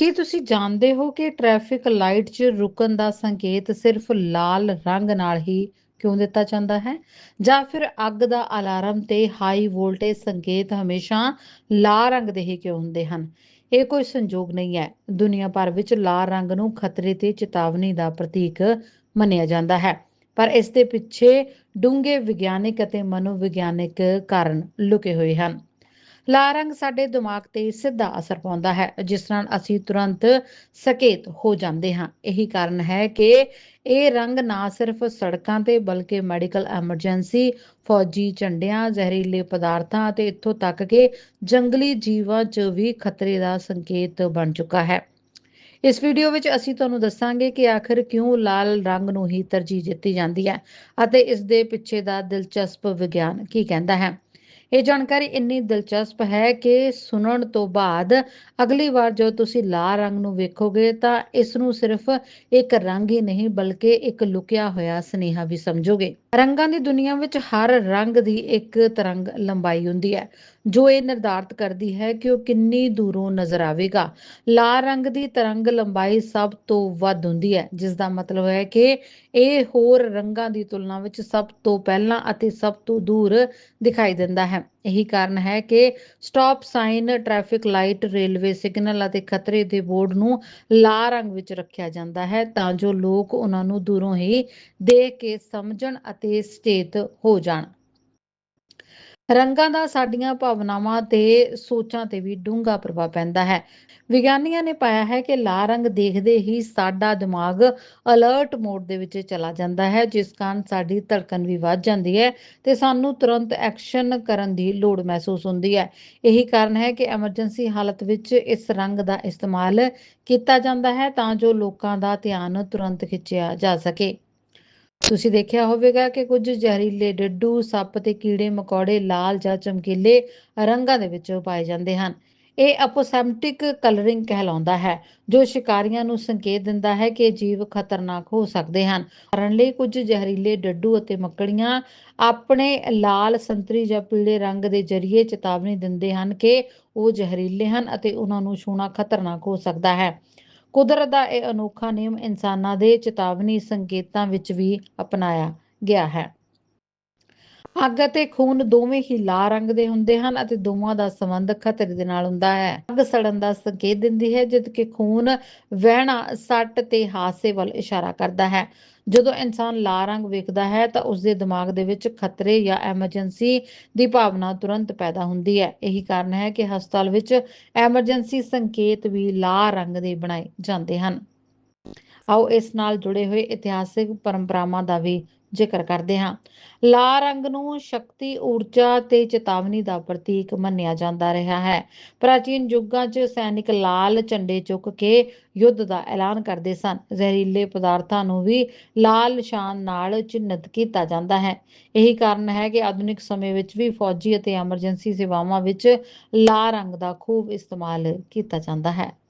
ਕੀ ਤੁਸੀਂ ਜਾਣਦੇ ਹੋ ਕਿ ਟ੍ਰੈਫਿਕ ਲਾਈਟ 'ਚ ਰੁਕਣ ਦਾ ਸੰਕੇਤ ਸਿਰਫ ਲਾਲ ਰੰਗ ਨਾਲ ਹੀ ਕਿਉਂ ਦਿੱਤਾ ਜਾਂਦਾ ਹੈ? ਜਾਂ ਫਿਰ ਅੱਗ ਦਾ ਅਲਾਰਮ ਤੇ ਹਾਈ ਵੋਲਟੇਜ ਸੰਕੇਤ ਹਮੇਸ਼ਾ ਲਾਲ ਰੰਗ ਦੇ ਹੀ ਕਿਉਂ ਹੁੰਦੇ ਹਨ? ਇਹ ਕੋਈ ਸੰਜੋਗ ਨਹੀਂ ਹੈ। ਦੁਨੀਆ ਭਰ ਵਿੱਚ ਲਾਲ ਰੰਗ ਨੂੰ ਖਤਰੇ ਤੇ ਚੇਤਾਵਨੀ ਦਾ ਪ੍ਰਤੀਕ ਮੰਨਿਆ ਜਾਂਦਾ ਹੈ। ਪਰ ਇਸ ਦੇ ਪਿੱਛੇ ਡੂੰਘੇ ਵਿਗਿਆਨਿਕ ਅਤੇ ਮਨੋਵਿਗਿਆਨਿਕ ਕਾਰਨ ਲੁਕੇ ਹੋਏ ਹਨ। ਲਾਲ ਰੰਗ ਸਾਡੇ ਦਿਮਾਗ ਤੇ ਸਿੱਧਾ ਅਸਰ ਪਾਉਂਦਾ ਹੈ, ਜਿਸ ਨਾਲ ਅਸੀਂ ਤੁਰੰਤ ਸਕੇਤ ਹੋ ਜਾਂਦੇ ਹਾਂ। ਇਹੀ ਕਾਰਨ ਹੈ ਕਿ ਇਹ ਰੰਗ ਨਾ ਸਿਰਫ ਸੜਕਾਂ ਤੇ, ਬਲਕਿ ਮੈਡੀਕਲ ਐਮਰਜੈਂਸੀ, ਫੌਜੀ ਝੰਡਿਆਂ, ਜ਼ਹਿਰੀਲੇ ਪਦਾਰਥਾਂ ਅਤੇ ਇੱਥੋਂ ਤੱਕ ਕਿ ਜੰਗਲੀ ਜੀਵਾਂ 'ਚ ਵੀ ਖਤਰੇ ਦਾ ਸੰਕੇਤ ਬਣ ਚੁੱਕਾ ਹੈ। ਇਸ ਵੀਡੀਓ ਵਿੱਚ ਅਸੀਂ ਤੁਹਾਨੂੰ ਦੱਸਾਂਗੇ ਕਿ ਆਖਿਰ ਕਿਉਂ ਲਾਲ ਰੰਗ ਨੂੰ ਹੀ ਤਰਜੀਹ ਦਿੱਤੀ ਜਾਂਦੀ ਹੈ ਅਤੇ ਇਸ ਦੇ ਪਿੱਛੇ ਦਾ ਦਿਲਚਸਪ ਵਿਗਿਆਨ ਕੀ ਕਹਿੰਦਾ ਹੈ। ਇਹ ਜਾਣਕਾਰੀ ਇੰਨੀ ਦਿਲਚਸਪ ਹੈ ਕਿ ਸੁਣਨ ਤੋਂ ਬਾਅਦ ਅਗਲੀ ਵਾਰ ਜਦੋਂ ਤੁਸੀਂ ਲਾਲ ਰੰਗ ਨੂੰ ਵੇਖੋਗੇ ਤਾਂ ਇਸ ਨੂੰ ਸਿਰਫ ਇੱਕ ਰੰਗ ਹੀ ਨਹੀਂ ਬਲਕਿ ਇੱਕ ਲੁਕਿਆ ਹੋਇਆ ਸੁਨੇਹਾ ਵੀ ਸਮਝੋਗੇ। ਰੰਗਾਂ ਦੀ ਦੁਨੀਆ ਵਿੱਚ ਹਰ ਰੰਗ ਦੀ ਇੱਕ ਤਰੰਗ ਲੰਬਾਈ ਹੁੰਦੀ ਹੈ, ਜੋ ਇਹ ਨਿਰਧਾਰਤ ਕਰਦੀ ਹੈ ਕਿ ਉਹ ਕਿੰਨੀ ਦੂਰੋਂ ਨਜ਼ਰ ਆਵੇਗਾ। ਲਾਲ ਰੰਗ ਦੀ ਤਰੰਗ ਲੰਬਾਈ ਸਭ ਤੋਂ ਵੱਧ ਹੁੰਦੀ ਹੈ ਜਿਸ ਦਾ ਮਤਲਬ ਹੈ ਕਿ ਇਹ ਹੋਰ ਰੰਗਾਂ ਦੀ ਤੁਲਨਾ ਵਿੱਚ ਸਭ ਤੋਂ ਪਹਿਲਾਂ ਅਤੇ ਸਭ ਤੋਂ ਦੂਰ ਦਿਖਾਈ ਦਿੰਦਾ ਹੈ। ਇਹੀ ਕਾਰਨ ਹੈ ਕਿ stop sign traffic light railway signal ਅਤੇ ਖਤਰੇ ਦੇ ਬੋਰਡ ਨੂੰ ਲਾਲ ਰੰਗ ਵਿੱਚ ਰੱਖਿਆ ਜਾਂਦਾ ਹੈ ਤਾਂ ਜੋ ਲੋਕ ਉਹਨਾਂ ਨੂੰ ਦੂਰੋਂ ਹੀ ਦੇਖ ਕੇ ਸਮਝਣ ਅਤੇ ਸਚੇਤ ਹੋ ਜਾਣ। ਰੰਗਾਂ ਦਾ ਸਾਡੀਆਂ ਭਾਵਨਾਵਾਂ ਤੇ ਸੋਚਾਂ ਤੇ ਵੀ ਡੂੰਘਾ ਪ੍ਰਭਾਵ ਪੈਂਦਾ ਹੈ। ਵਿਗਿਆਨੀਆਂ ਨੇ ਪਾਇਆ ਹੈ ਕਿ ਲਾਲ ਰੰਗ ਦੇਖਦੇ ਹੀ ਸਾਡਾ ਦਿਮਾਗ ਅਲਰਟ ਮੋਡ ਦੇ ਵਿੱਚ ਚਲਾ ਜਾਂਦਾ ਹੈ, ਜਿਸ ਕਾਰਨ ਸਾਡੀ ਧੜਕਣ ਵੀ ਵੱਧ ਜਾਂਦੀ ਹੈ ਤੇ ਸਾਨੂੰ ਤੁਰੰਤ ਐਕਸ਼ਨ ਕਰਨ ਦੀ ਲੋੜ ਮਹਿਸੂਸ ਹੁੰਦੀ ਹੈ। ਇਹੀ ਕਾਰਨ ਹੈ ਕਿ ਐਮਰਜੈਂਸੀ ਹਾਲਤ ਵਿੱਚ ਇਸ ਰੰਗ ਦਾ ਇਸਤੇਮਾਲ ਕੀਤਾ ਜਾਂਦਾ ਹੈ ਤਾਂ ਜੋ ਲੋਕਾਂ ਦਾ ਧਿਆਨ ਤੁਰੰਤ ਖਿੱਚਿਆ ਜਾ ਸਕੇ। ਤੁਸੀਂ ਦੇਖਿਆ ਹੋਵੇਗਾ ਕਿ ਕੁਝ ਜ਼ਹਿਰੀਲੇ ਡੱਡੂ, ਸੱਪ ਤੇ ਕੀੜੇ, ਮਕੌੜੇ, ਲਾਲ ਜਾਂ ਚਮਕੀਲੇ ਰੰਗਾਂ ਦੇ ਵਿੱਚ ਪਾਏ ਜਾਂਦੇ ਹਨ। ਇਹ ਅਪੋਸੈਮਟਿਕ ਕਲਰਿੰਗ ਕਹਿਲਾਉਂਦਾ ਹੈ, ਜੋ ਸ਼ਿਕਾਰੀਆਂ ਨੂੰ ਸੰਕੇਤ ਦਿੰਦਾ ਹੈ ਕਿ ਜੀਵ ਖਤਰਨਾਕ ਹੋ ਸਕਦੇ ਹਨ। ਕਰਨ ਲਈ ਕੁਝ ਜ਼ਹਿਰੀਲੇ ਡੱਡੂ ਅਤੇ ਮੱਕੜੀਆਂ ਆਪਣੇ ਲਾਲ, ਸੰਤਰੀ ਜਾਂ ਪੀਲੇ ਰੰਗ ਦੇ ਜ਼ਰੀਏ ਚੇਤਾਵਨੀ ਦਿੰਦੇ ਹਨ ਕਿ ਉਹ ਜ਼ਹਿਰੀਲੇ ਹਨ ਅਤੇ ਉਹਨਾਂ ਨੂੰ ਛੂਣਾ ਖਤਰਨਾਕ ਹੋ ਸਕਦਾ ਹੈ। ਕੁਦਰਤ ਦਾ ਇਹ ਅਨੋਖਾ ਨਿਯਮ ਇਨਸਾਨਾਂ ਦੇ ਚੇਤਾਵਨੀ ਸੰਕੇਤਾਂ ਵਿੱਚ ਵੀ ਅਪਣਾਇਆ ਗਿਆ ਹੈ। ਅੱਗ ਅਤੇ ਖੂਨ ਦੋਵੇਂ ਹੀ ਲਾਲ ਰੰਗ ਦੇ ਹੁੰਦੇ ਹਨ ਅਤੇ ਦੋਵਾਂ ਦਾ ਸੰਬੰਧ ਖਤਰੇ ਦੇ ਨਾਲ ਹੁੰਦਾ ਹੈ। ਅੱਗ ਸੜਨ ਦਾ ਸੰਕੇਤ ਦਿੰਦੀ ਹੈ ਜਦਕਿ ਖੂਨ ਵਹਿਣਾ ਸੱਟ ਤੇ ਹਾਦਸੇ ਵੱਲ ਇਸ਼ਾਰਾ ਕਰਦਾ ਹੈ। ਜਦੋਂ ਇਨਸਾਨ ਲਾਲ ਰੰਗ ਵੇਖਦਾ ਹੈ, ਤਾਂ ਉਸ ਦੇ ਦਿਮਾਗ ਦੇ ਵਿੱਚ ਖਤਰੇ ਜਾਂ ਐਮਰਜੈਂਸੀ ਦੀ ਭਾਵਨਾ ਤੁਰੰਤ ਪੈਦਾ ਹੁੰਦੀ ਹੈ। ਇਹੀ ਕਾਰਨ ਹੈ ਕਿ ਹਸਪਤਾਲ ਵਿੱਚ ਐਮਰਜੈਂਸੀ ਸੰਕੇਤ ਵੀ ਲਾਲ ਰੰਗ ਦੇ ਬਣਾਏ ਜਾਂਦੇ ਹਨ। ਆਓ ਇਸ ਨਾਲ ਜੁੜੇ ਹੋਏ ਇਤਿਹਾਸਿਕ ਪਰੰਪਰਾਵਾਂ ਦਾ ਵੀ ਜ਼ਿਕਰ ਕਰਦੇ ਹਾਂ। ਲਾਲ ਰੰਗ ਨੂੰ ਸ਼ਕਤੀ, ਊਰਜਾ ਤੇ ਚੇਤਾਵਨੀ ਦਾ ਪ੍ਰਤੀਕ ਮੰਨਿਆ ਜਾਂਦਾ ਰਿਹਾ ਹੈ। ਪ੍ਰਾਚੀਨ ਯੁੱਗਾਂ 'ਚ ਸੈਨਿਕ ਲਾਲ ਝੰਡੇ ਚੁੱਕ ਕੇ ਯੁੱਧ ਦਾ ਐਲਾਨ ਕਰਦੇ ਸਨ। ਜ਼ਹਿਰੀਲੇ ਪਦਾਰਥਾਂ ਨੂੰ ਵੀ ਲਾਲ ਨਿਸ਼ਾਨ ਨਾਲ ਚਿੰਨ੍ਹਿਤ ਕੀਤਾ ਜਾਂਦਾ ਹੈ। ਇਹੀ ਕਾਰਨ ਹੈ ਕਿ ਆਧੁਨਿਕ ਸਮੇਂ ਵਿੱਚ ਵੀ ਫੌਜੀ ਅਤੇ ਐਮਰਜੈਂਸੀ ਸੇਵਾਵਾਂ ਵਿੱਚ ਲਾਲ ਰੰਗ ਦਾ ਖੂਬ ਇਸਤੇਮਾਲ ਕੀਤਾ ਜਾਂਦਾ ਹੈ।